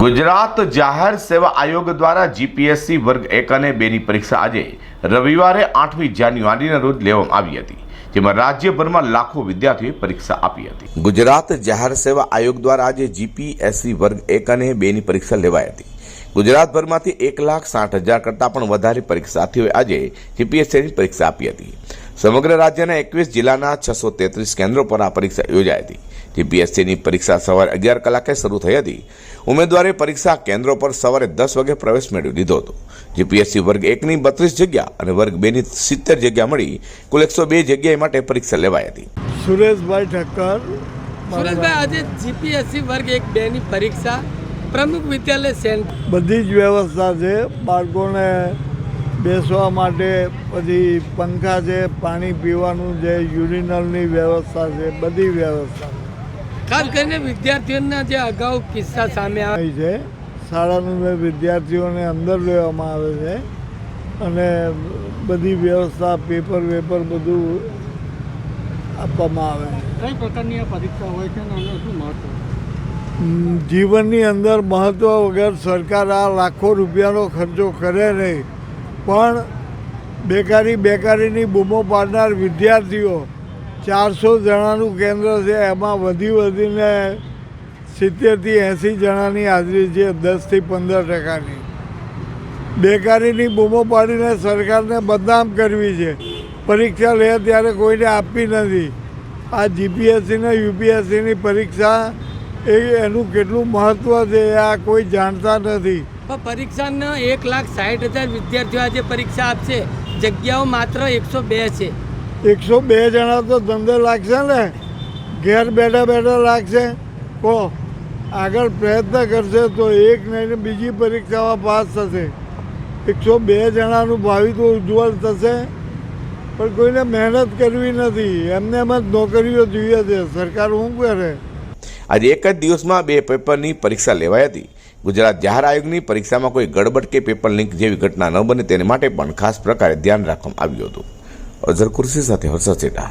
ગુજરાત જાહેર સેવા આયોગ દ્વારા જીપીએસસી વર્ગ એક અને બેની પરીક્ષા આજે રવિવારે આઠમી જાન્યુઆરીના રોજ લેવામાં આવી હતી, જેમાં રાજ્યભરમાં લાખો વિદ્યાર્થીઓએ પરીક્ષા આપી હતી. ગુજરાત જાહેર સેવા આયોગ દ્વારા આજે જીપીએસસી વર્ગ એક અને બેની પરીક્ષા લેવાઈ હતી. ગુજરાતભરમાંથી એક લાખ સાઠ હજાર કરતાં પણ વધારે પરીક્ષાર્થીઓએ આજે જીપીએસસીની પરીક્ષા આપી હતી. સમગ્ર રાજ્યના એકવીસ જિલ્લાના છસો તેત્રીસ કેન્દ્રો પર આ પરીક્ષા યોજાઈ હતી. જીપીએસસીની પરીક્ષા સવારે અગિયાર કલાકે શરૂ થઈ હતી. ઉમેદવારે પરીક્ષા કેન્દ્રો પર સવારે દસ વાગે પ્રવેશ મેળવી લીધો હતો. જીપીએસસી વર્ગ એકની બત્રીસ જગ્યા અને વર્ગ બેની સિત્તેર જગ્યા મળી કુલ એકસો બે જગ્યાએ માટે પરીક્ષા લેવાઈ હતી. સુરેશભાઈ ઠક્કર સુરેશભાઈ આજે જીપીએસસી વર્ગ એક બે ની પરીક્ષા પ્રમુખ વિદ્યાલય સેન્ટર બધી જ વ્યવસ્થા છે. બાળકોને બેસવા માટે પછી પંખા છે પાણી પીવાનું છે યુરિનલની વ્યવસ્થા છે બધી વ્યવસ્થા ખાસ કરીને વિદ્યાર્થીઓના જે અગાઉ કિસ્સા સામે આવે છે. શાળાનું મેં વિદ્યાર્થીઓને અંદર લેવામાં આવે છે અને બધી વ્યવસ્થા પેપર વેપર બધું આપવામાં આવે છે. કઈ પ્રકારની આ પરીક્ષા હોય છે અને શું મહત્વ? જીવનની અંદર મહત્ત્વ વગર સરકાર આ લાખો રૂપિયાનો ખર્ચો કરે નહીં. પણ બેકારી બેકારીની બૂમો પાડનાર વિદ્યાર્થીઓ ચારસો જણાનું કેન્દ્ર છે, એમાં વધી વધીને સિત્તેરથી એંસી જણાની હાજરી છે, દસથી પંદર ટકાની. બેકારીની બૂમો પાડીને સરકારને બદનામ કરવી છે. પરીક્ષા લે ત્યારે કોઈને આપવી નથી. આ જીપીએસસીને યુપીએસસીની પરીક્ષા એ એનું કેટલું મહત્ત્વ છે આ કોઈ જાણતા નથી. પરીક્ષાના એક લાખ સાઠ હજાર વિદ્યાર્થીઓ આજે પરીક્ષા આપશે. જગ્યાઓ માત્ર એકસો બે છે. એકસો બે જણા તો ધંધે લાગશે ને? ઘેર બેઠા બેઠા લાગશે. કહો આગળ પ્રયત્ન કરશે તો એક નહીં બીજી પરીક્ષામાં પાસ થશે. એકસો બે જણાનું ભાવિ તો ઉજ્જવળ થશે. પણ કોઈને મહેનત કરવી નથી. એમને એમ જ નોકરીઓ જોઈએ છે. સરકાર શું કરે? આજે એક જ દિવસમાં બે પેપરની પરીક્ષા લેવાઈ હતી. ગુજરાત જાહેર આયોગની પરીક્ષામાં કોઈ ગડબડ કે પેપર લીક જેવી ઘટના ન બને તેને માટે પણ ખાસ પ્રકારે ધ્યાન રાખવામાં આવ્યું હતું. जर कुर्सी साथीहरू सचेता